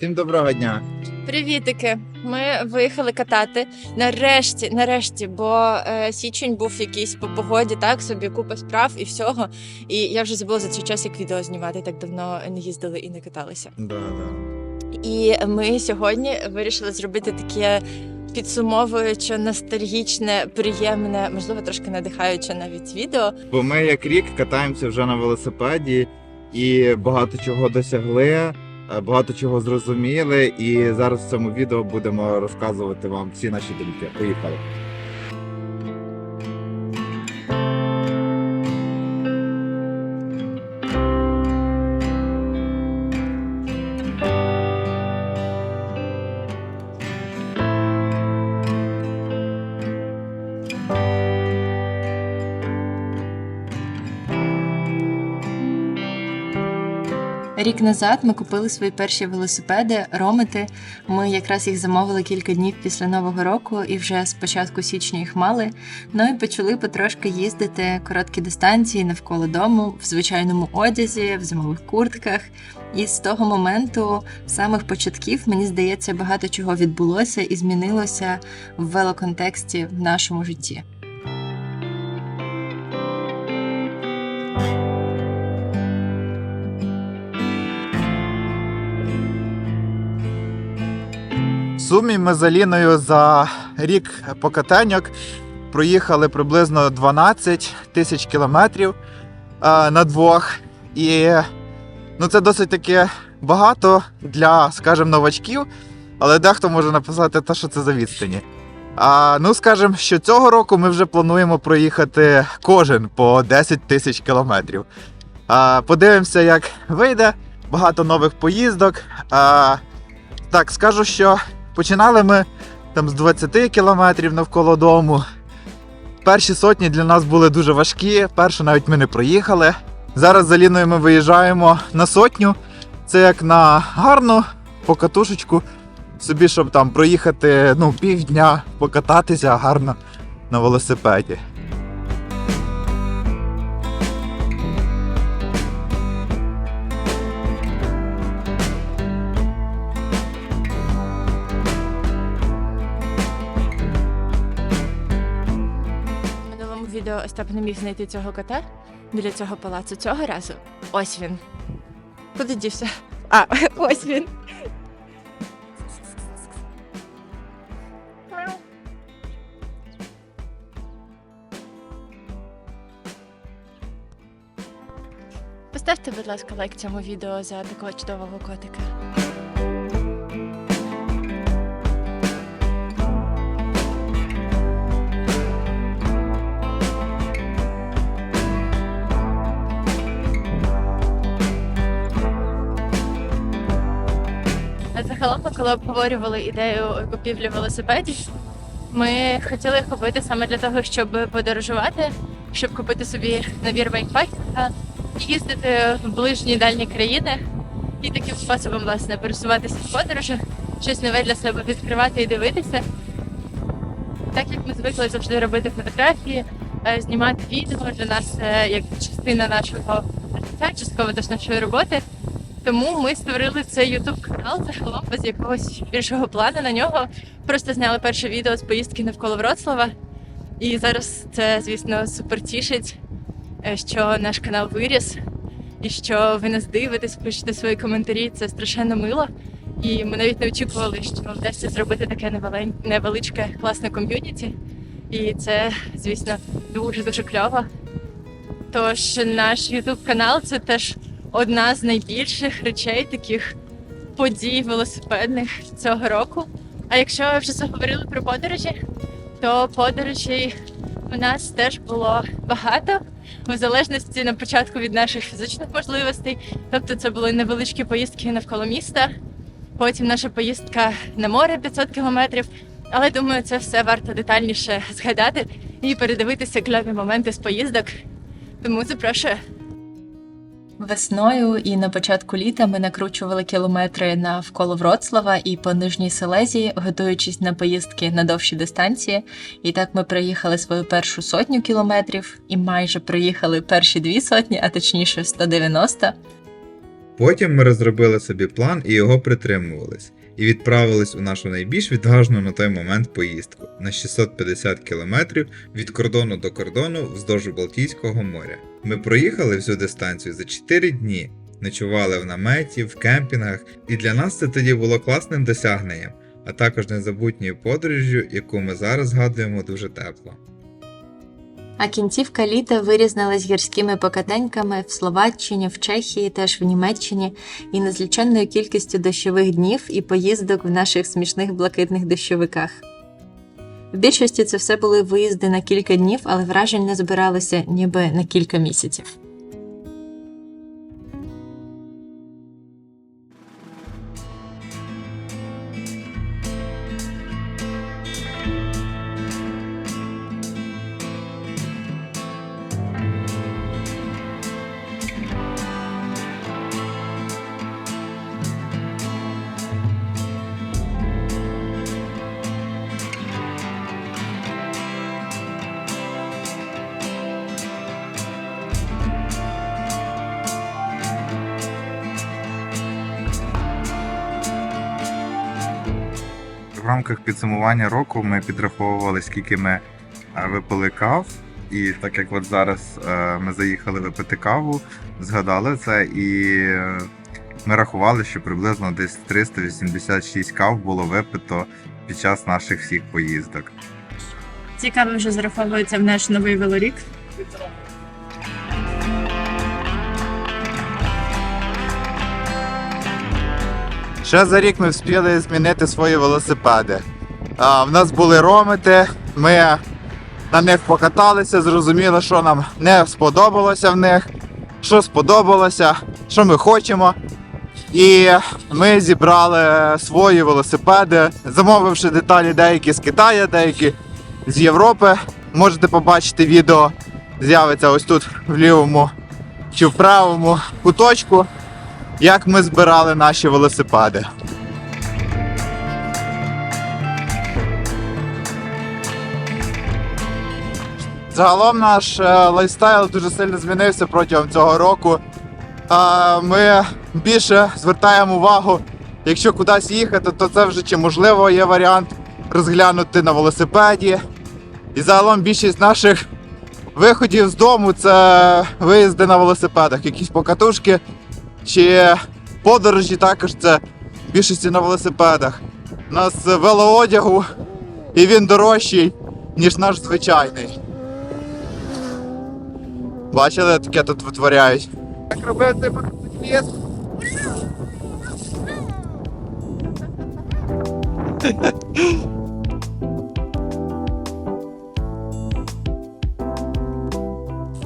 Всім доброго дня. Привітики! Ми виїхали катати. Нарешті, нарешті, бо е, січень був якийсь по погоді, так собі купа справ і всього. І я вже забула за цей час, як відео знімати. Так давно не їздили і не каталися. Да, да. І ми сьогодні вирішили зробити таке підсумовуюче, ностальгічне, приємне, можливо, трошки надихаюче навіть відео. Бо ми як рік катаємося вже на велосипеді і багато чого досягли, багато чого зрозуміли. І зараз в цьому відео будемо розказувати вам всі наші думки. Поїхали. Рік назад ми купили свої перші велосипеди, ромити. Ми якраз їх замовили кілька днів після нового року і вже з початку січня їх мали. Ну і почали потрошки їздити короткі дистанції навколо дому в звичайному одязі, в зимових куртках. І з того моменту, самих початків, мені здається, багато чого відбулося і змінилося в велоконтексті в нашому житті. Сумі ми з Аліною за рік покатаньок проїхали приблизно 12 тисяч кілометрів е, на двох. І ну, це досить таки багато для, скажімо, новачків, але дехто може написати, те, що це за відстані. А, ну, скажімо, що цього року ми вже плануємо проїхати кожен по 10 тисяч кілометрів. А, подивимося, як вийде. Багато нових поїздок. А, так, скажу, що Починали ми там з 20 кілометрів навколо дому. Перші сотні для нас були дуже важкі, першу навіть ми не проїхали. Зараз з Аліною ми виїжджаємо на сотню. Це як на гарну покатушечку, собі, щоб там проїхати ну, півдня, покататися гарно на велосипеді. Минулому Остап не міг знайти цього кота біля цього палацу. Цього разу ось він. Куди дівся? А, ось він. Поставте, будь ласка, лайк цьому відео за такого чудового котика. Загалом, коли обговорювали ідею купівлі велосипедів, ми хотіли їх купити саме для того, щоб подорожувати, щоб купити собі набір байкпакінга, їздити в ближні дальні країни і таким способом власне пересуватися в подорожах, щось нове для себе відкривати і дивитися. Так як ми звикли завжди робити фотографії, е, знімати відео для нас як частина нашого життя, частково теж нашої роботи. Тому ми створили цей youtube канал загалом без якогось більшого плану на нього. Просто зняли перше відео з поїздки навколо Вроцлава. І зараз це, звісно, супер тішить, е, що наш канал виріс, і що ви нас дивитесь, пишете свої коментарі. Це страшенно мило. І ми навіть не очікували, що вдасться зробити таке невеличке класне ком'юніті. І це, звісно, дуже дуже кльово. Тож наш youtube канал це теж одна з найбільших речей, таких подій велосипедних цього року. А якщо вже заговорили про подорожі, то подорожей у нас теж було багато, в залежності на початку від наших фізичних можливостей. Тобто це були невеличкі поїздки навколо міста, потім наша поїздка на море 500 кілометрів. Але думаю, це все варто детальніше згадати і передивитися кльові моменти з поїздок. Тому запрошую. Весною і на початку літа ми накручували кілометри навколо Вроцлава і по Нижній Селезії, готуючись на поїздки на довші дистанції. І так ми проїхали свою першу сотню кілометрів і майже проїхали перші дві сотні, а точніше 190. Потім ми розробили собі план і його притримувались, і відправились у нашу найбільш відважну на той момент поїздку на 650 кілометрів від кордону до кордону вздовж Балтійського моря. Ми проїхали всю дистанцію за 4 дні, ночували в наметі, в кемпінгах, і для нас це тоді було класним досягненням, а також незабутньою подорожжю, яку ми зараз згадуємо дуже тепло. А кінцівка літа вирізнилась гірськими покатеньками в Словаччині, в Чехії, теж в Німеччині, і незліченною кількістю дощових днів і поїздок в наших смішних блакитних дощовиках. В більшості це все були виїзди на кілька днів, але вражень не збиралося ніби на кілька місяців. Рамках підсумування року ми підраховували, скільки ми е, випили кав. І так як от зараз е, ми заїхали випити каву, згадали це, і е, ми рахували, що приблизно десь 386 кав було випито під час наших всіх поїздок. Цікаво вже зараховується в наш новий велорік. Ще за рік ми встигли змінити свої велосипеди. А, в нас були ромити, ми на них покаталися, зрозуміли, що нам не сподобалося в них, що сподобалося, що ми хочемо. І ми зібрали свої велосипеди, замовивши деталі деякі з Китаю, деякі з Європи. Можете побачити відео, з'явиться ось тут в лівому чи в правому куточку, як ми збирали наші велосипеди. Загалом наш е, лайфстайл дуже сильно змінився протягом цього року. А, Ми більше звертаємо увагу, якщо кудись їхати, то це вже чи можливо є варіант розглянути на велосипеді. І загалом більшість наших виходів з дому це виїзди на велосипедах, якісь покатушки чи подорожі також це в більшості на велосипедах. У нас велоодягу і він дорожчий, ніж наш звичайний. Бачили, таке тут витворяють. Як робити ліс?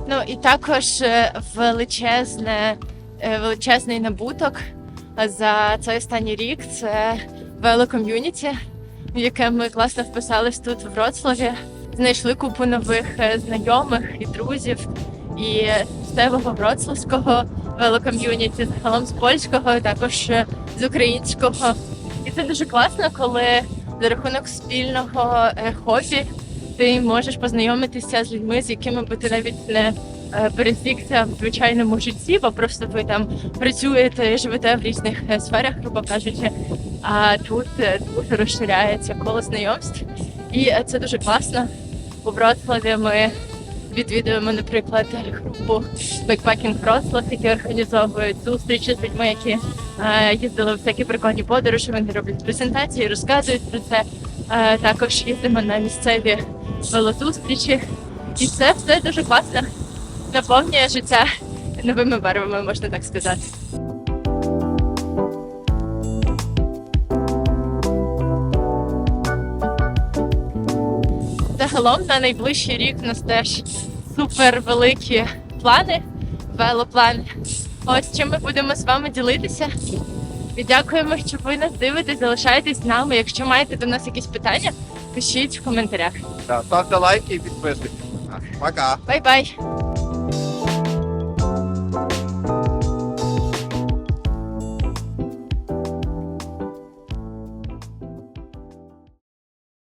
Ну і також е, величезне, величезний набуток за цей останній рік це велоком'юніті, в яке ми класно вписались тут в Вроцлаві. Знайшли купу нових е, знайомих і друзів і стевого вроцлавського велоком'юніті, загалом з польського, також е, з українського. І це дуже класно, коли за рахунок спільного е, хобі ти можеш познайомитися з людьми, з якими би ти навіть не е, пересікся в звичайному житті, бо просто ви там працюєте, живете в різних е, сферах, грубо кажучи. А тут е, дуже розширяється коло знайомств, і е, це дуже класно. У Вроцлаві ми відвідуємо, наприклад, групу Backpacking Вроцлав, які організовують зустрічі з людьми, які е, їздили в всякі прикольні подорожі. Вони роблять презентації, розказують про це. Е, також їздимо на місцеві велозустрічі, і це все дуже класно наповнює життя новими барвами, можна так сказати. Загалом на найближчий рік у нас теж супер великі плани, велоплани. Ось чим ми будемо з вами ділитися. І дякуємо, що ви нас дивитесь, залишайтесь з нами. Якщо маєте до нас якісь питання, пишіть в коментарях. Ставте лайки і підписуйтесь. Пока! Бай-бай!